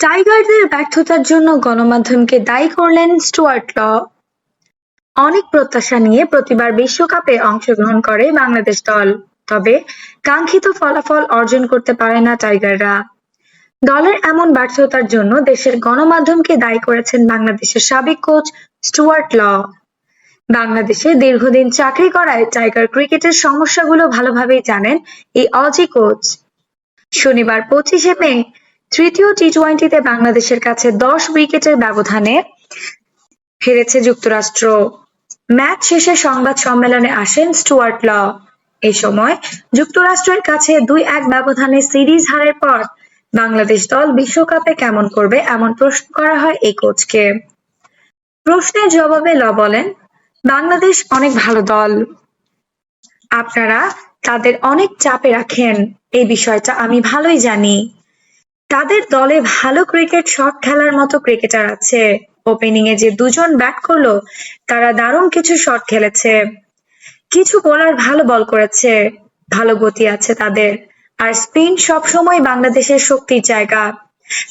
টাইগারদের ব্যর্থতার জন্য গণমাধ্যমকে দায়ী করলেন স্টুয়ার্ট ল। অনেক প্রত্যাশা নিয়ে প্রতিবার বিশ্বকাপে অংশগ্রহণ করে বাংলাদেশ দল, তবে কাঙ্ক্ষিত ফলাফল অর্জন করতে পারে না টাইগাররা। দলের এমন ব্যর্থতার জন্য দেশের গণমাধ্যমকে দায়ী করেছেন বাংলাদেশের সাবেক কোচ স্টুয়ার্ট ল। বাংলাদেশে দীর্ঘদিন চাকরি করায় টাইগার ক্রিকেটের সমস্যাগুলো ভালোভাবেই জানেন এই অজি কোচ। শনিবার পঁচিশে মে তৃতীয় টি টোয়েন্টিতে বাংলাদেশের কাছে দশ উইকেটের ব্যবধানে হেরেছে যুক্তরাষ্ট্র। ম্যাচ শেষে সংবাদ সম্মেলনে আসেন স্টুয়ার্ট ল। এ সময় যুক্তরাষ্ট্রের কাছে দুই এক ব্যবধানে সিরিজ হারের পর বাংলাদেশ দল বিশ্বকাপে কেমন করবে এমন প্রশ্ন করা হয় এই কোচকে। প্রশ্নের জবাবে ল বলেন, বাংলাদেশ অনেক ভালো দল। আপনারা তাদের অনেক চাপে রাখেন, এই বিষয়টা আমি ভালোই জানি। তাদের দলে ভালো ক্রিকেট শট খেলার মতো ক্রিকেটার আছে। ওপেনিং এ যে দুজন ব্যাট করল, তারা দারুণ কিছু শট খেলেছে। কিছু বোলার ভালো বল করেছে। ভালো গতি আছে তাদের। আর স্পিন সবসময় বাংলাদেশের শক্তির জায়গা।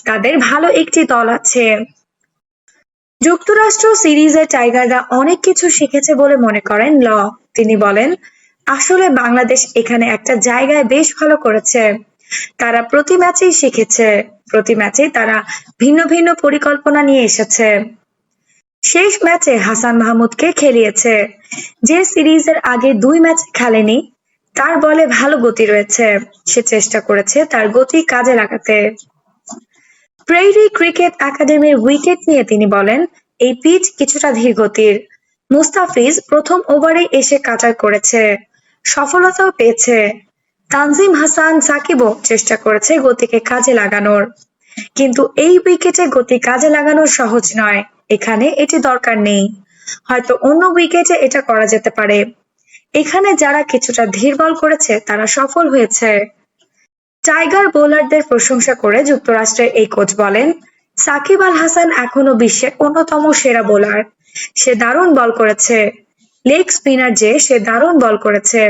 তাদের ভালো একটি দল আছে। যুক্তরাষ্ট্র সিরিজে টাইগাররা অনেক কিছু শিখেছে বলে মনে করেন ল। তিনি বলেন, আসলে বাংলাদেশ এখানে একটা জায়গায় বেশ ভালো করেছে। তারা প্রতি ম্যাচেই শিখেছে। প্রতি ম্যাচেই তারা ভিন্ন ভিন্ন পরিকল্পনা নিয়ে এসেছে। শেষ ম্যাচে হাসান মাহমুদকে খেলিয়েছে। যে সিরিজের আগে দুই ম্যাচ খেলেনি, তার বলে ভালো গতি রয়েছে। সে চেষ্টা করেছে তার গতি কাজে লাগাতে। প্রেইরি ক্রিকেট একাডেমির উইকেট নিয়ে তিনি বলেন, এই পিচ কিছুটা ধীর গতির। মুস্তাফিজ প্রথম ওভারে এসে কাটার করেছে। সফলতাও পেয়েছে। তানজিম হাসান সাকিবও চেষ্টা করেছে গতিকে কাজে লাগানোর। কিন্তু এই উইকেটে গতি কাজে লাগানো সহজ নয়। এখানে এটি দরকার নেই। হয়তো অন্য উইকেটে এটা করা যেতে পারে। এখানে যারা কিছুটা ধীর বল করেছে, তারা সফল হয়েছে। টাইগার বোলারদের প্রশংসা করে যুক্তরাষ্ট্রের এই কোচ বলেন, সাকিব আল হাসান এখনও বিশ্বের অন্যতম সেরা বোলার। সে দারুণ বল করেছে। লেগ স্পিনার যে সে দারুণ বল করেছে।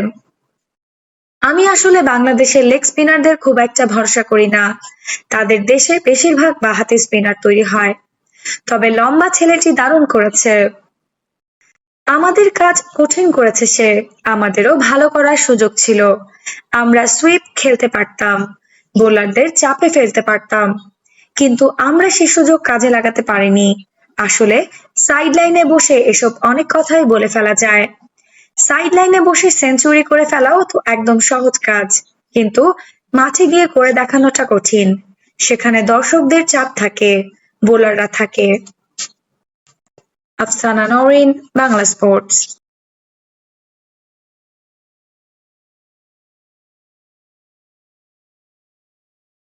আমি আসলে বাংলাদেশের লেগ স্পিনারদের খুব একটা ভরসা করি না। তাদের দেশে বেশিরভাগ বাহাতি স্পিনার তৈরি হয়। তবে লম্বা ছেলেটি দারুণ করেছে। আমাদের কাজ কঠিন করেছে সে। আমাদেরও ভালো করার সুযোগ ছিল। আমরা সুইপ খেলতে পারতাম, বোলারদের চাপে ফেলতে পারতাম। কিন্তু আমরা সে সুযোগ কাজে লাগাতে পারিনি। আসলে সাইড লাইনে বসে এসব অনেক কথাই বলে ফেলা যায়। সাইড লাইনে বসে সেঞ্চুরি করে ফেলাও তো একদম সহজ কাজ। কিন্তু মাঠে গিয়ে করে দেখানোটা কঠিন। সেখানে দর্শকদের চাপ থাকে, বোলাররা থাকে। আফসানা নরিন বাংলা স্পোর্টস।